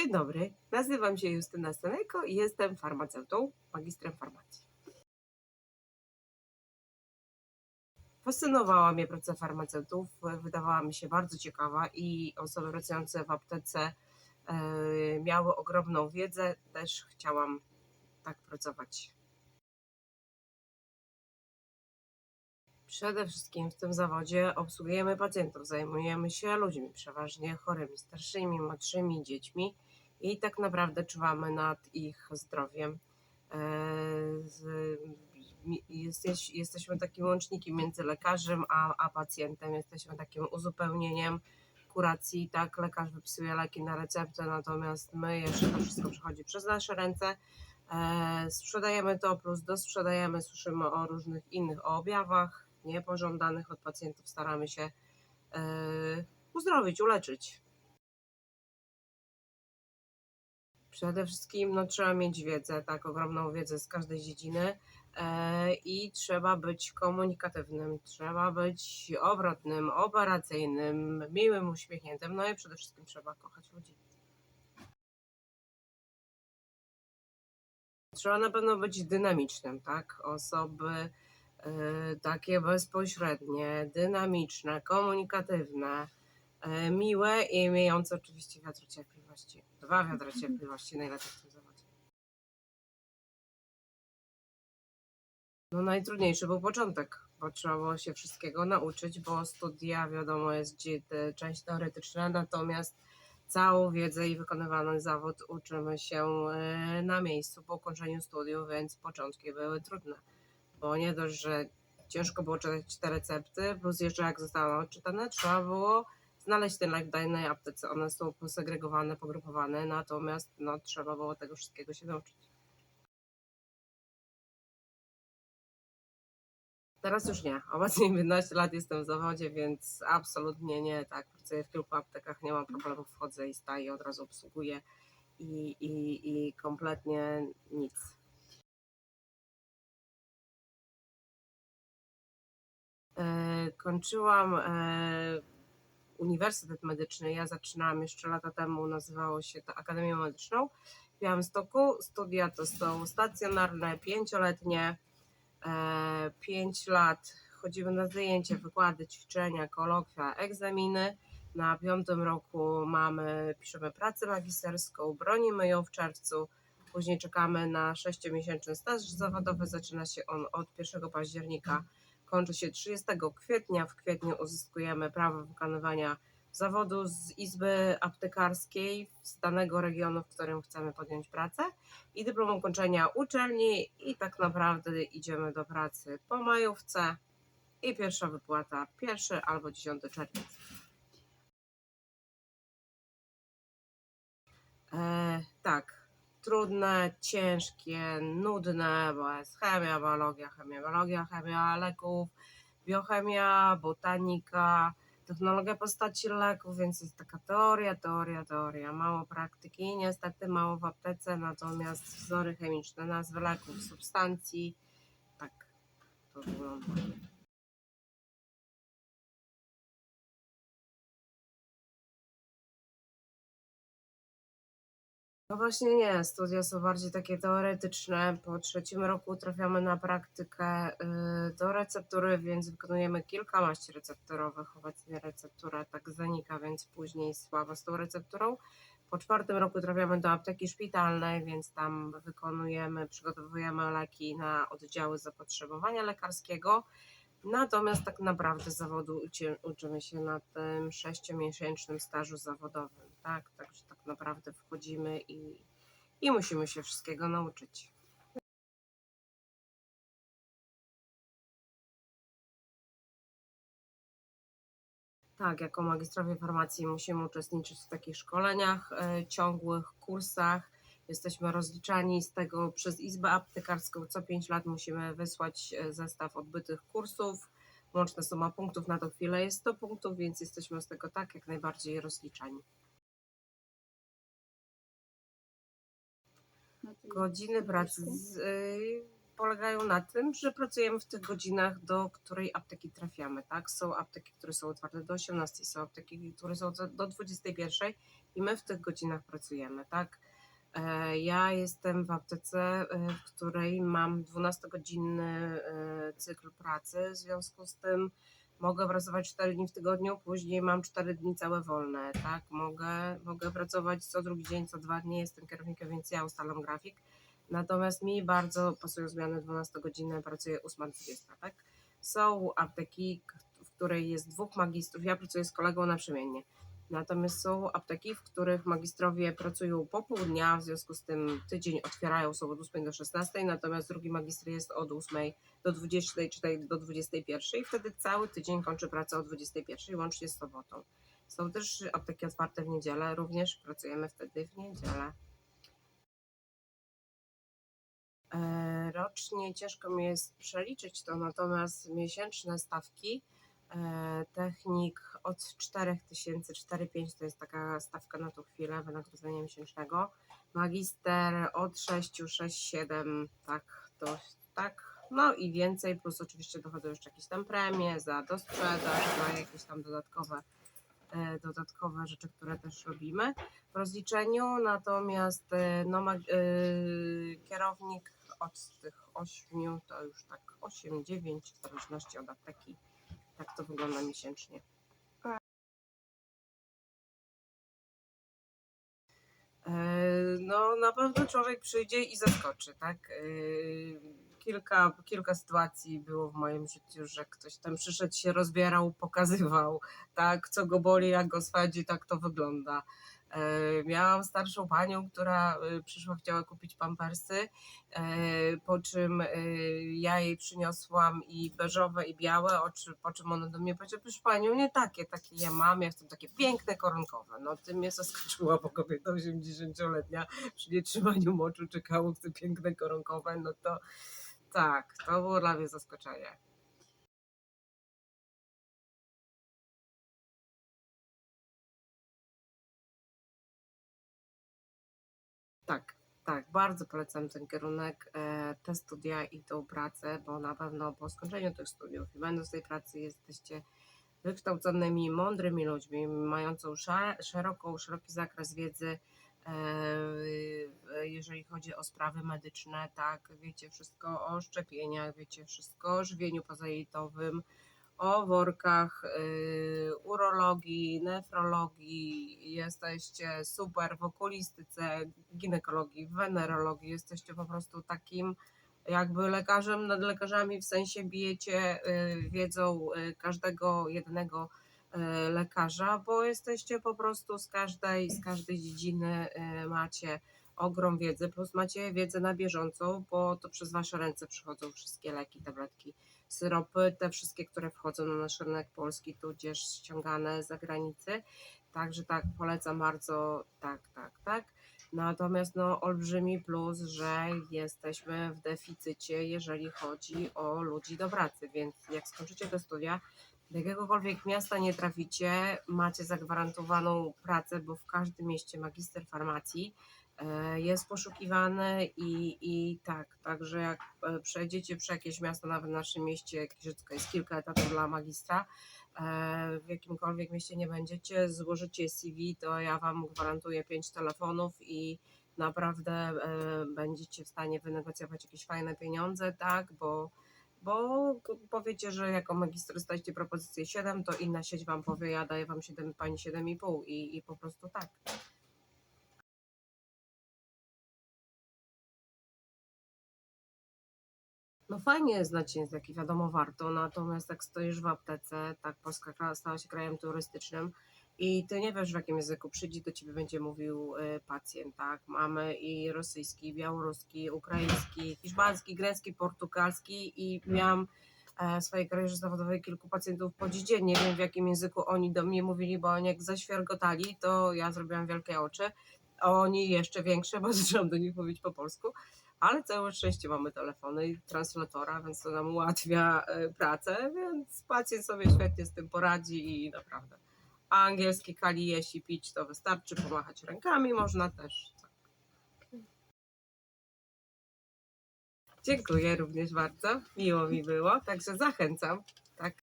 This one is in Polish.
Dzień dobry, nazywam się Justyna Staneko i jestem farmaceutą, magistrem farmacji. Fascynowała mnie praca farmaceutów, wydawała mi się bardzo ciekawa i osoby pracujące w aptece e, miały ogromną wiedzę, też chciałam tak pracować. Przede wszystkim w tym zawodzie obsługujemy pacjentów, zajmujemy się ludźmi, przeważnie chorymi, starszymi, młodszymi, dziećmi i tak naprawdę czuwamy nad ich zdrowiem. E, Jesteś, jesteśmy takim łącznikiem między lekarzem a, a pacjentem, jesteśmy takim uzupełnieniem kuracji. Tak, lekarz wypisuje leki na receptę, natomiast my jeszcze to wszystko przechodzi przez nasze ręce. E, sprzedajemy to, plus dosprzedajemy, słyszymy o różnych innych o objawach niepożądanych od pacjentów, staramy się e, uzdrowić, uleczyć. Przede wszystkim no, trzeba mieć wiedzę, tak, ogromną wiedzę z każdej dziedziny e, i trzeba być komunikatywnym, trzeba być obrotnym, operacyjnym, miłym, uśmiechniętym, no i przede wszystkim trzeba kochać ludzi. Trzeba na pewno być dynamicznym, tak? Osoby e, takie bezpośrednie, dynamiczne, komunikatywne, miłe i miejące oczywiście wiatr cierpliwości. Dwa wiadra cierpliwości najlepiej w tym zawodzie. No najtrudniejszy był początek, bo trzeba było się wszystkiego nauczyć, bo studia wiadomo jest gdzie część teoretyczna, natomiast całą wiedzę i wykonywany zawód uczymy się e, na miejscu po ukończeniu studiów, więc początki były trudne, bo nie dość, że ciężko było czytać te recepty, plus jeszcze jak zostały odczytane, trzeba było znaleźć ten lek w danej aptece. One są posegregowane, pogrupowane, natomiast no, trzeba było tego wszystkiego się nauczyć. Teraz już nie. Obecnie 15 lat jestem w zawodzie, więc absolutnie nie. Tak, pracuję w kilku aptekach, nie mam problemów, wchodzę i staję, od razu obsługuję i, i, i kompletnie nic. E, Kończyłam e, Uniwersytet Medyczny. Ja zaczynałam jeszcze lata temu, nazywało się to Akademią Medyczną w Białymstoku. Studia to są stacjonarne, pięcioletnie, e, pięć lat. Chodzimy na zajęcia, wykłady, ćwiczenia, kolokwia, egzaminy. Na piątym roku mamy, piszemy pracę magisterską, bronimy ją w czerwcu. Później czekamy na sześciomiesięczny staż zawodowy. Zaczyna się on od 1 października, kończy się 30 kwietnia. W kwietniu uzyskujemy prawo wykonywania zawodu z Izby Aptekarskiej z danego regionu, w którym chcemy podjąć pracę i dyplom ukończenia uczelni i tak naprawdę idziemy do pracy po majówce i pierwsza wypłata 1 albo 10 czerwiec. E, tak, trudne, ciężkie, nudne, bo jest chemia, biologia, chemia, biologia, chemia leków, biochemia, botanika, technologia postaci leków, więc jest taka teoria, teoria, teoria, mało praktyki, niestety mało w aptece, natomiast wzory chemiczne, nazwy leków, substancji, tak to wygląda. No właśnie nie, studia są bardziej takie teoretyczne. Po trzecim roku trafiamy na praktykę y, do receptury, więc wykonujemy kilkanaście recepturowych. Obecnie receptura tak zanika, więc później słabo z tą recepturą. Po czwartym roku trafiamy do apteki szpitalnej, więc tam wykonujemy, przygotowujemy leki na oddziały zapotrzebowania lekarskiego. Natomiast tak naprawdę zawodu uczy, uczymy się na tym sześciomiesięcznym stażu zawodowym, tak? Także tak naprawdę wchodzimy i, i musimy się wszystkiego nauczyć. Tak, jako magistrowie farmacji musimy uczestniczyć w takich szkoleniach, e, ciągłych kursach. Jesteśmy rozliczani z tego przez Izbę Aptekarską. Co 5 lat musimy wysłać e, zestaw odbytych kursów. Łączna suma punktów na tą chwilę jest 100 punktów, więc jesteśmy z tego tak jak najbardziej rozliczani. Godziny pracy z, y, polegają na tym, że pracujemy w tych godzinach, do której apteki trafiamy. Tak? Są apteki, które są otwarte do 18, są apteki, które są do 21 i my w tych godzinach pracujemy, tak? E, Ja jestem w aptece, e, w której mam 12-godzinny e, cykl pracy, w związku z tym mogę pracować 4 dni w tygodniu, później mam 4 dni całe wolne, tak? Mogę, mogę pracować co drugi dzień, co dwa dni, jestem kierownikiem, więc ja ustalam grafik. Natomiast mi bardzo pasują zmiany 12-godzinne, pracuję 8-20, tak? Są apteki, w której jest dwóch magistrów, ja pracuję z kolegą naprzemiennie. Natomiast są apteki, w których magistrowie pracują po pół dnia, w związku z tym tydzień otwierają są od 8 do 16, natomiast drugi magistr jest od 8 do 20 czy do 21 i wtedy cały tydzień kończy pracę o 21 łącznie z sobotą. Są też apteki otwarte w niedzielę, również pracujemy wtedy w niedzielę. E, Rocznie ciężko mi jest przeliczyć to, natomiast miesięczne stawki technik od 4000, 4-5 to jest taka stawka na tą chwilę wynagrodzenia miesięcznego. Magister od 6, 6, 7, tak, to tak. No i więcej, plus oczywiście dochodzą jeszcze jakieś tam premie za dosprzedaż, za jakieś tam dodatkowe, e, dodatkowe rzeczy, które też robimy w rozliczeniu. Natomiast e, no, e, kierownik od tych 8 to już tak 8, 9 w zależności od apteki. Tak to wygląda miesięcznie. E, No, na pewno człowiek przyjdzie i zaskoczy, tak? E, Kilka, kilka sytuacji było w moim życiu, że ktoś tam przyszedł, się rozbierał, pokazywał, tak, co go boli, jak go swędzi, tak to wygląda. E, Miałam starszą panią, która e, przyszła, chciała kupić pampersy, e, po czym ja jej przyniosłam i beżowe, i białe, po czym ona do mnie powiedziała, proszę panią, nie takie, takie ja mam, ja chcę takie piękne, koronkowe. No, ty mnie zaskoczyła, bo kobieta 80-letnia przy nietrzymaniu moczu czekało, chce piękne, koronkowe, no to tak, to było dla mnie zaskoczenie. Tak, tak, bardzo polecam ten kierunek, e, te studia i tą pracę, bo na pewno po skończeniu tych studiów i będąc tej pracy jesteście wykształconymi, mądrymi ludźmi, mającą szeroką, szeroki zakres wiedzy, e, jeżeli chodzi o sprawy medyczne, tak, wiecie wszystko o szczepieniach, wiecie wszystko o żywieniu pozajętowym, o workach, y, urologii, nefrologii, jesteście super w okulistyce, ginekologii, wenerologii, jesteście po prostu takim jakby lekarzem nad lekarzami, w sensie bijecie y, wiedzą y, każdego jednego lekarza, bo jesteście po prostu z każdej, z każdej dziedziny macie ogrom wiedzy, plus macie wiedzę na bieżąco, bo to przez wasze ręce przychodzą wszystkie leki, tabletki, syropy, te wszystkie, które wchodzą na nasz rynek polski, tudzież ściągane z zagranicy. Także tak, polecam bardzo, tak, tak, tak. Natomiast no, olbrzymi plus, że jesteśmy w deficycie, jeżeli chodzi o ludzi do pracy, więc jak skończycie te studia, do jakiegokolwiek miasta nie traficie, macie zagwarantowaną pracę, bo w każdym mieście magister farmacji jest poszukiwany i, i tak, także jak e, przejdziecie przez jakieś miasto, nawet w naszym mieście Giżycko jest kilka etatów dla magistra, e, w jakimkolwiek mieście nie będziecie, złożycie CV, to ja Wam gwarantuję 5 telefonów i naprawdę e, będziecie w stanie wynegocjować jakieś fajne pieniądze, tak, bo bo powiecie, że jako magister dostaliście propozycję 7, to inna sieć wam powie, ja daję wam 7, pani 7,5 i, i po prostu tak. No fajnie jest znać języki, wiadomo warto, natomiast jak stoisz w aptece, tak Polska stała się krajem turystycznym i ty nie wiesz w jakim języku przyjdzie do ciebie będzie mówił y, pacjent, tak? Mamy i rosyjski, białoruski, ukraiński, hiszpański, grecki, portugalski i miałam e, w swojej karierze zawodowej kilku pacjentów po dziś Nie wiem w jakim języku oni do mnie mówili, bo oni jak zaświergotali, to ja zrobiłam wielkie oczy, a oni jeszcze większe, bo zaczęłam do nich mówić po polsku ale całe szczęście mamy telefony i translatora, więc to nam ułatwia e, pracę, więc pacjent sobie świetnie z tym poradzi i naprawdę. A angielski kali jeść i pić to wystarczy, pomachać rękami można też. tak. Dziękuję również bardzo, miło mi było, także zachęcam. Tak.